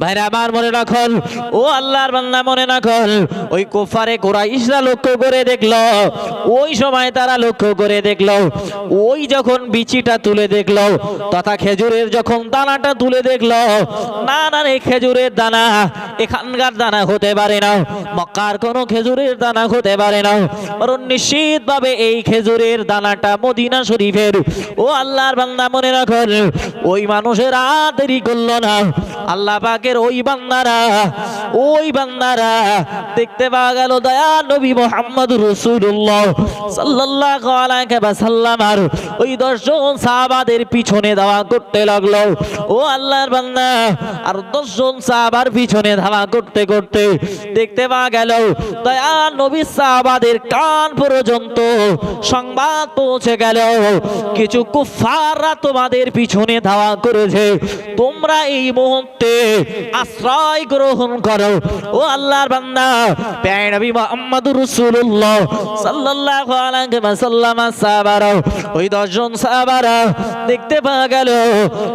ভাইরা আমার মনে রাখল ও আল্লাহর বান্দা মনে রাখল ওই কোফারে কোরাইশরা লক্ষ্য করে দেখল, ওই সময় তারা লক্ষ্য করে দেখল, ওই যখন বিচিটা তুলে দেখল, তথা খেজুরের যখন দানাটা তুলে দেখল, না না রে খেজুরের দানা এখানকার দানা হতে পারে না, মক্কার কোনো খেজুরের দানা হতে পারে না কারণ নিশ্চিতভাবে এই খেজুরের দানাটা মদিনা শরীফের। ও আল্লাহর বান্দা মনে রাখল ওই মানুষের আর দেরি করল না, আল্লাহ পাকের ওই বান্দারা ওই বান্দারা দেখতে পাওয়া গেল দয়া নবী মোহাম্মদ রসুল্লাহ আলাইহি আর ওই দশজন সাহাবাদের পিছনে ধাওয়া করতে লাগল। ও আল্লাহর বান্দা, আর দশজন সাহাবার পিছনে ধাওয়া করতে করতে দেখতে পাওয়া গেল দয়া নবী সাহাবাদের কান পর্যন্ত সংবাদ পৌঁছে গেল। কিছু কুফাররা তোমাদের পিছনে ধাওয়া করেছে, তোমরা এই মুহূর্তে আশ্রয় গ্রহণ করো। ও আল্লাহর বান্দা প্যায় নবী মুহাম্মদুর রাসূলুল্লাহ সাল্লাল্লাহু আলাইহি ওয়াসাল্লাম সাহাবারা, ওই দশজন সাহাবারা দেখতে পাওয়া গেল,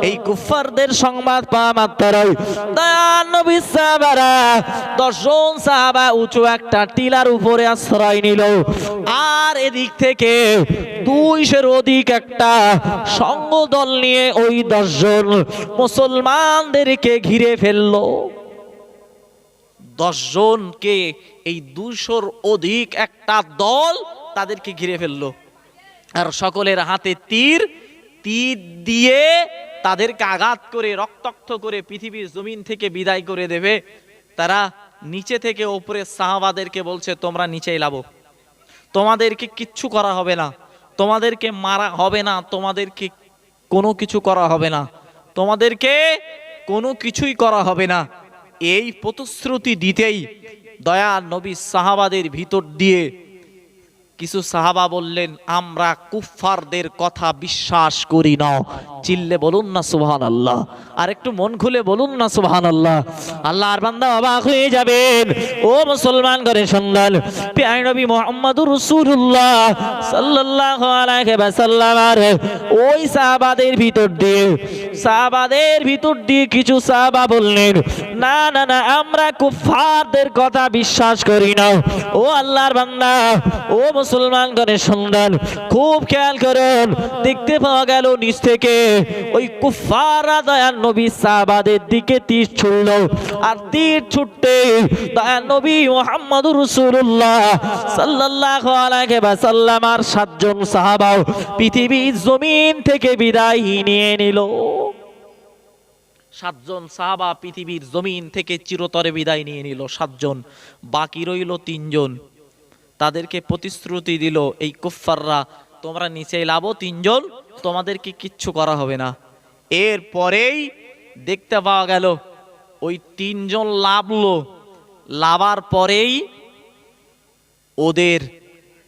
এই কুফারদের সংবাদ পাওয়া মাত্রই। দয়াল নবী সাহাবারা, দশজন সাহাবা উঁচু একটা টিলার উপরে আশ্রয় নিল। আর এদিক থেকে দুইশের অধিক একটা সঙ্গ দল নিয়ে ওই দশজন মুসলমানদেরকে ঘিরে ফেলল। দশজনকে এই দুশোর অধিক একটা দল তাদেরকে ঘিরে ফেলল। আর সকলের হাতে তীর তীর দিয়ে তাদেরকে আঘাত করে, রক্তাক্ত করে পৃথিবীর জমিন থেকে বিদায় করে দেবে। তারা নিচে থেকে ওপরে সাহাবাদেরকে বলছে, তোমরা নিচেই লাভো তোমাদেরকে কিচ্ছু করা হবে না। তোমাদেরকে মারা হবে না। তোমাদেরকে কোনো কিছু করা হবে না। তোমাদেরকে কোনো কিছুই করা হবে না। এই প্রতিশ্রুতি দিতেই দয়া নবী সাহাবাদের ভিতর দিয়ে কিছু সাহাবা বললেন, আমরা কুফফারদের কথা বিশ্বাস করি না। চিল্লে বলুন না সুবহান আল্লাহ আর একটু মন খুলে বলুন না সুবহান আল্লাহ আল্লাহ আর বান্দা অবাক হয়ে যাবেন। ও মুসলমান করে শুনলেন পেয়ার নবী আলাইহি ওয়াসাল্লাম আর ওই সাহাবাদের ভিতর দিয়ে সাহাবাদের ভিতর দিয়ে কিছু সাহাবা বললেন, না না না, আমরা কুফফারদের কথা বিশ্বাস করি না। ও আল্লাহর বান্দা, ও মুসলমান করে শুনলেন খুব খেয়াল করেন, দেখতে পাওয়া গেল নিচ থেকে ওই কুফারা দয়াল নবী সাহাবাদের দিকে তীর ছুড়ল। আর তীর ছুটতে দয়াল নবী মোহাম্মদুর রাসূলুল্লাহ সাল্লাল্লাহু আলাইহি ওয়াসাল্লাম আর সাতজন সাহাবাও পৃথিবীর জমিন থেকে বিদায় নিয়ে নিল। সাতজন সাহাবা পৃথিবীর জমিন থেকে চিরতরে বিদায় নিয়ে নিল সাতজন, বাকি রইল তিনজন। তাদেরকে প্রতিশ্রুতি দিল, এই কুফাররা তোমরা নিচে লাভো তিনজন, তোমাদেরকে কিচ্ছু করা হবে না। এর পরেই দেখতে পাওয়া গেল, ওই তিনজন লাভলো লাভার পরেই ওদের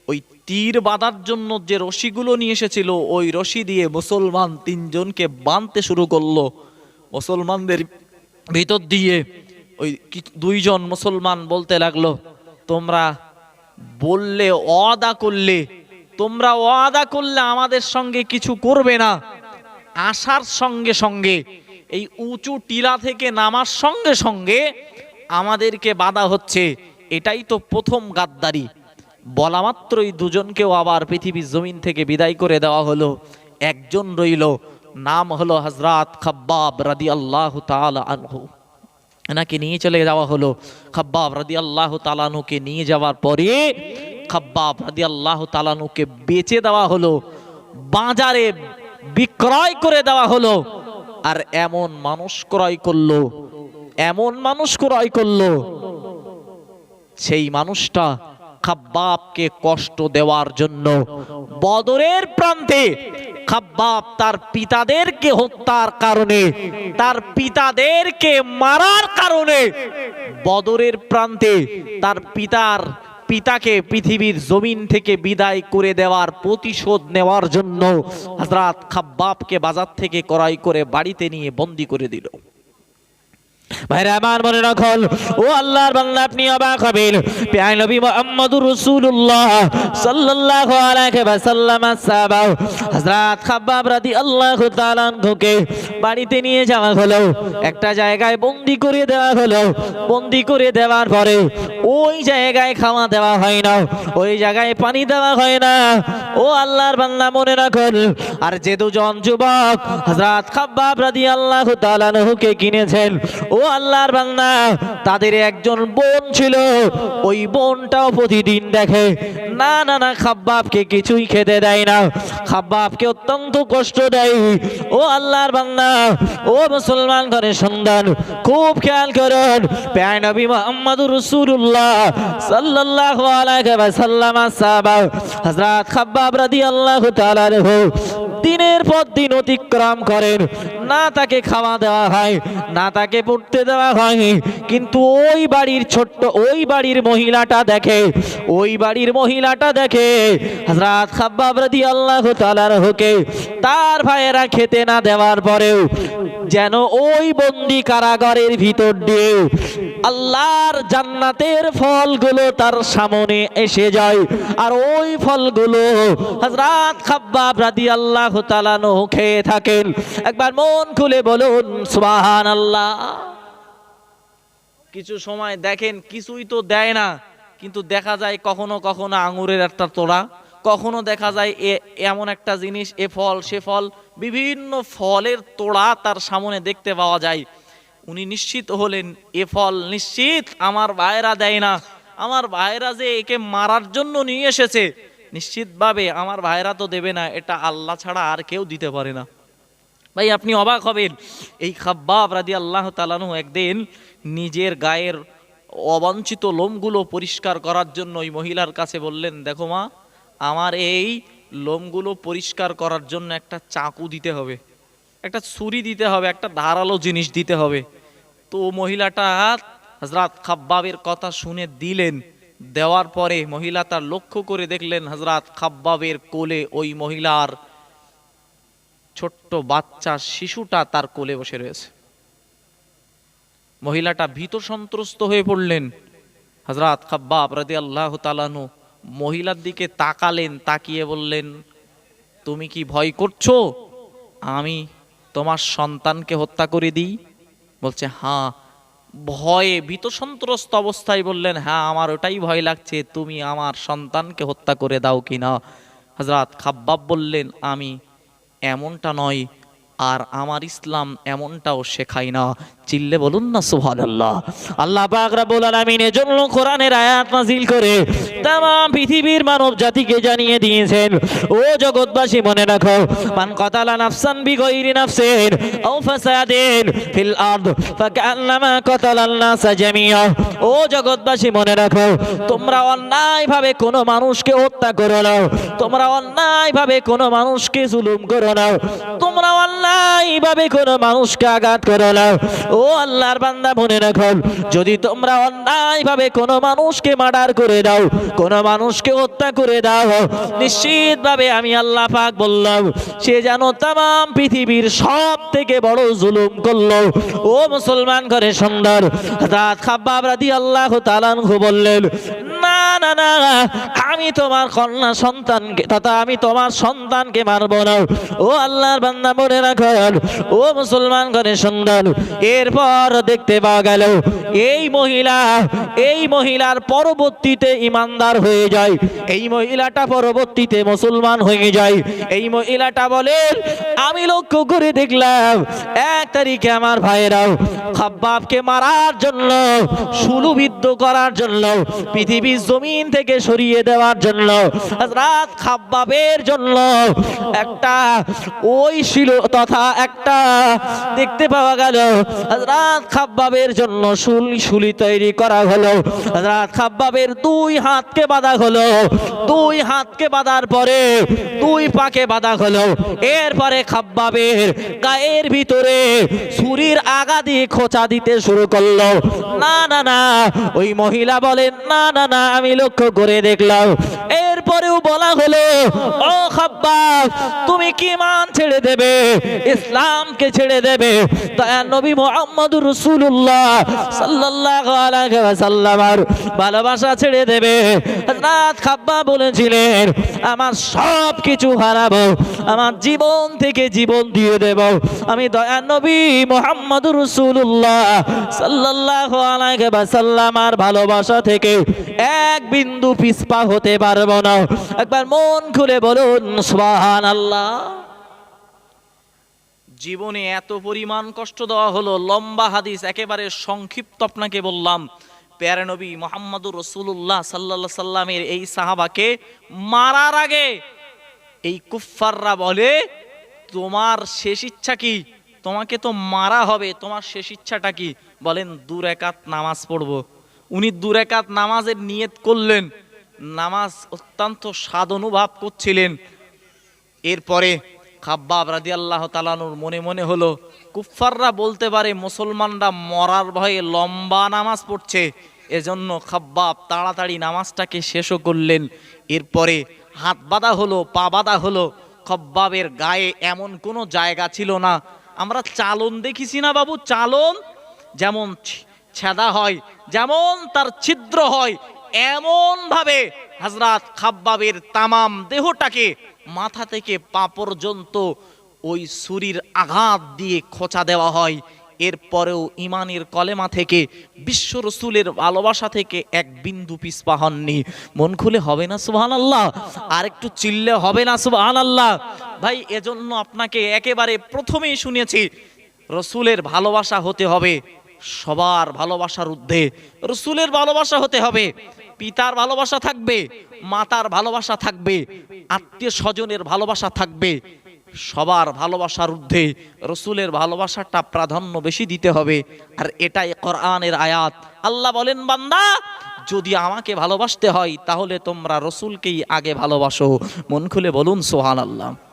ওই তীর বাঁধার জন্য যে রশিগুলো নিয়ে এসেছিল, ওই রশি দিয়ে মুসলমান তিনজনকে বাঁধতে শুরু করল। মুসলমানদের ভিতর দিয়ে ওই দুইজন মুসলমান বলতে লাগল, তোমরা বললে অদা করলে, তোমরা ওয়াদা করলে আমাদের সঙ্গে কিছু করবে না। আসার সঙ্গে সঙ্গে, এই উঁচু টিলা থেকে নামার সঙ্গে সঙ্গে আমাদেরকে বাধা হচ্ছে। এটাই তো প্রথম গাদ্দারি। বলা মাত্রই দুজনকেও আবার পৃথিবীর জমিন থেকে বিদায় করে দেওয়া হলো। একজন রইল নাম হলো হজরত খাব্বাব রাদি আল্লাহ আনহু। এনাকে নিয়ে চলে যাওয়া হলো। খাব্বাব রাদি আল্লাহ তালানুকে নিয়ে যাওয়ার পরে খাব্বাব রাদি আল্লাহ তালানুকে বেচে দেওয়া হলো। বাজারে বিক্রয় করে দেওয়া হলো। আর এমন মানুষ ক্রয় করল। এমন মানুষ ক্রয় করল। সেই মানুষটা খাব্বাবকে কষ্ট দেওয়ার জন্য বদরের প্রান্তে খাব্বাব তার পিতাদেরকে হত্যার কারণে, তার পিতাদেরকে মারার কারণে বদরের প্রান্তে তার পিতার, পিতাকে পৃথিবীর জমিন থেকে বিদায় করে দেওয়ার প্রতিশোধ নেওয়ার জন্য হজরাত খাব্বাবকে বাজার থেকে করাই করে বাড়িতে নিয়ে বন্দি করে দিল। ভাইরা, আমার মনে রাখুন, ও আল্লাহর বান্দা, আপনি অবাক হবেন। প্যায় নবী মুহাম্মদুর রাসূলুল্লাহ সাল্লাল্লাহু আলাইহি হযরত রাদিয়াল্লাহু তাআলা আনহুকে বাড়িতে নিয়ে যাওয়া হলো। একটা জায়গায় বন্দি করে দেওয়া হলো। বন্দি করে দেওয়ার পরে ওই জায়গায় খাওয়া দেওয়া হয় না। ওই জায়গায় পানি দেওয়া হয় না। ও আল্লাহর বান্দা, মনে রাখল আর যে দুজন যুবক হযরত খাব্বাব রাদিয়াল্লাহু তাআলা আনহুকে কিনেছেন, ও আল্লাহর বান্দা, তাদের একজন বোন ছিল, ওই বোনটাও প্রতিদিন দেখে, না না না, খাব্বাবকে কিছুই খেতে দেয় না, খাব্বাবকে অত্যন্ত কষ্ট দেয়। ও আল্লাহর বান্দা, ও মুসলমান ঘরে সন্তান, খুব খেয়াল করুন প্যায় নবী মুহাম্মদুর রাসূলুল্লাহ সাল্লাল্লাহু আলাইহি ওয়াসাল্লাম, সাহাবা হযরত খাব্বাব রাদিয়াল্লাহু তাআলা দিনের পর দিন অতিক্রম করেন। না তাকে খাওয়া দেওয়া হয়, না তাকে পড়তে দেওয়া হয় কিন্তু ওই বাড়ির ছোট্ট, ওই বাড়ির মহিলাটা দেখে, ওই বাড়ির মহিলাটা দেখে হযরত খাব্বাব রাদিয়াল্লাহু তাআলার হুকে তার ভাইয়েরা খেতে না দেওয়ার পরেও যেন ওই বন্দি কারাগারের ভিতর দিয়ে আল্লাহর জান্নাতের ফলগুলো তার সামনে এসে যায়। আর ওই ফলগুলো হযরত খাব্বাব রাদিয়াল্লাহু তাআলা নহ খেয়ে থাকেন। একবার মন খুলে বলুন, সুবহানাল্লাহ। কিছু সময় দেখেন, কিছুই তো দেয় না। কিন্তু দেখা যায় কখনো কখনো আঙুরের একটা তোড়া, কখনো দেখা যায় এ, এমন একটা জিনিস, এ ফল, সে ফল, বিভিন্ন ফলের তোড়া তার সামনে দেখতে পাওয়া যায়। উনি নিশ্চিত হলেন, এ ফল নিশ্চিত আমার ভাইরা দেয় না। আমার ভাইরা যে একে মারার জন্য নিয়ে এসেছে নিশ্চিতভাবে আমার ভাইরা তো দেবে না, এটা আল্লাহ ছাড়া আর কেউ দিতে পারে না। ভাই, আপনি অবাক হবেন, এই খাব্বাব রাদি আল্লাহ তালানু একদিন নিজের গায়ের অবাঞ্ছিত লোমগুলো পরিষ্কার করার জন্য ওই মহিলার কাছে বললেন, দেখো মা, আমার এই লোমগুলো পরিষ্কার করার জন্য একটা চাকু দিতে হবে, একটা ছুরি দিতে হবে, একটা ধারালো জিনিস দিতে হবে। তো মহিলাটা হজরত খাব্বাবের কথা শুনে দিলেন। দেওয়ার পরে মহিলা তার লক্ষ্য করে দেখলেন হজরত খাব্বাবের কোলে ওই মহিলার ছোট্ট বাচ্চা শিশুটা তার কোলে বসে রয়েছে। মহিলাটা ভীত সন্ত্রস্ত হয়ে পড়লেন। হজরত খাব্বাব রাদি আল্লাহ তালানু মহিলার দিকে তাকালেন, তাকিয়ে বললেন, তুমি কি ভয় করছ? আমি তোমার সন্তানকে হত্যা করে দিই? বলছে হ্যাঁ। ভয়ে ভীত সন্ত্রস্ত অবস্থায় বললেন হ্যাঁ আমার ওটাই ভয় লাগছে, তুমি আমার সন্তানকে হত্যা করে দাও কি না? হজরত খাব্বাব বললেন, আমি এমনটা নয়, আর আমার ইসলাম এমনটাও শেখাই না। চিল্লে বলুন না সুহান আল্লাহ আল্লাহ বাকরাবুল আমি জন্য কোরআনের আয়াত নাজিল করে তাম পৃথিবীর মানব জাতিকে জানিয়ে দিয়েছেন, ও জগৎবাসী, মনে রাখো, মান কতালা নাফসান বিগৈরি নাফসেন ও ফাসাদেন ফিল আরদ ফাকান্নামা কতালান নাসা ও জগৎবাসী, মনে রাখো, তোমরা অন্যায়ভাবে কোনো মানুষকে হত্যা করো না, তোমরা অন্যায়ভাবে কোনো মানুষকে জুলুম করো না, তোমরা অন্যায় অন্যায়ভাবে কোনো মানুষকে আঘাত করো না। ও আল্লাহর বান্দা, মনে রাখো, যদি তোমরা অন্যায়ভাবে কোনো মানুষকে মার্ডার করে দাও, কোনো মানুষকে হত্যা করে দাও, নিশ্চিতভাবে আমি আল্লাহ পাক বললাম, সে যেন তাম পৃথিবীর সব থেকে বড় জুলুম করল। ও মুসলমান ঘরে সুন্দর রাত খাব্বাব আল্লাহ তালানহু বললেন না না আমি তোমার কন্যা সন্তানকে, তথা আমি তোমার সন্তানকে মারবো না। ও আল্লাহর বান্দা, মনে রাখেন ও মুসলমান ঘরে সুন্দর এরপর দেখতে পাওয়া গেল, এই মহিলা, এই মহিলার পরবর্তীতে ইমানদার হয়ে যায়। এই মহিলাটা পরবর্তীতে মুসলমান হয়ে যায়। এই মহিলাটা বলেন আমি লক্ষ্য করে দেখলাম, এক তারিখে আমার ভাইয়েরাও খাব্বাবকে মারার জন্য, সুলুবিদ্ধ করার জন্য পৃথিবীর জমিন থেকে সরিয়ে দেওয়ার জন্য রাত খাব্বাবের জন্য একটা ওই ছিল তথা একটা দেখতে পাওয়া গেল। রাত খাব্বাবের জন্য শুলি শুলি তৈরি করা হলো। রাত খাব্বাবের দুই হাতকে বাঁধা হলো। দুই হাতকে বাঁধার পরে দুই পাকে বাঁধা হলো। এরপরে খাব্বাবের গায়ের ভিতরে ছুরির আগা দিয়ে খোঁচা দিতে শুরু করল। না না না, ওই মহিলা বলেন, না না না, আমি লক্ষ্য করে দেখলাম। এরপরেও বলা হলো, ও খাব্বাব, তুমি কি মান ছেড়ে দেবে? ইসলামকে ছেড়ে দেবে? দয়া নবী মুহাম্মদুর রাসূলুল্লাহ সাল্লাল্লাহু আলাইহি ওয়াসাল্লামের ভালোবাসা ছেড়ে দেবে। হযরত খাব্বা বলেছিলেন, আমার সব কিছু হারাবো, আমার জীবন থেকে জীবন দিয়ে দেব। আমি দয়া নবী মুহাম্মদুর রাসূলুল্লাহ সাল্লাল্লাহু আলাইহি ওয়াসাল্লামের ভালোবাসা থেকে এক বিন্দু পিছপা হতে পারব না। একবার মন খুলে বলুন, সুবহানাল্লাহ। জীবনে এত পরিমাণ কষ্ট দেওয়া হলো, লম্বা হাদিস, একেবারে সংক্ষিপ্ত আপনাকে বললাম। প্যারে নবী মোহাম্মদুর রসুল্লাহ সাল্লা সাল্লামের এই সাহাবাকে মারার আগে এই কুফাররা বলে, তোমার শেষ ইচ্ছা কি? তোমাকে তো মারা হবে, তোমার শেষ ইচ্ছাটা কি? বলেন দূর একাত নামাজ পড়ব। উনি দূর একাত নামাজের নিয়ত করলেন। নামাজ অত্যন্ত স্বাদ অনুভব করছিলেন। এরপরে খাব্বাব রাদি আল্লাহ তালানুর মনে মনে হলো কুফাররা বলতে পারে মুসলমানরা মরার ভয়ে লম্বা নামাজ পড়ছে, এজন্য খাব্বাব তাড়াতাড়ি নামাজটাকে শেষও করলেন। এরপরে হাত বাঁধা হলো, পা বাঁধা হলো, খব্বাবের গায়ে এমন কোনো জায়গা ছিল না। আমরা চালন দেখিছি না বাবু, চালন? যেমন ছেদা হয়, যেমন তার ছিদ্র হয় এমন ভাবে হাজরাত খাব্বাবের তামাম দেহটাকে মাথা থেকে পা পর্যন্ত ওই ছুরির আঘাত দিয়ে খোঁচা দেওয়া হয়। এরপরেও ইমানের কলেমা থেকে, বিশ্ব রসুলের ভালোবাসা থেকে এক বিন্দু পিছপা হননি। মন খুলে হবে না সুবহান আল্লাহ আর একটু চিল্লে হবে না সুবহান আল্লাহ ভাই, এজন্য আপনাকে একেবারে প্রথমেই শুনেছি, রসুলের ভালোবাসা হতে হবে। সবার ভালোবাসার ঊর্ধ্বে। রসুলের ভালোবাসা হতে হবে, পিতার ভালোবাসা থাকবে, মাতার ভালোবাসা থাকবে, আত্মীয় স্বজনের ভালোবাসা থাকবে। সবার ভালোবাসার ঊর্ধ্বে রসুলের ভালোবাসাটা প্রাধান্য বেশি দিতে হবে, আর এটাই কোরআনের আয়াত। আল্লাহ বলেন, বান্দা, যদি আমাকে ভালোবাসতে হয়, তাহলে তোমরা রসুলকেই আগে ভালোবাসো। মন খুলে বলুন সোহান আল্লাহ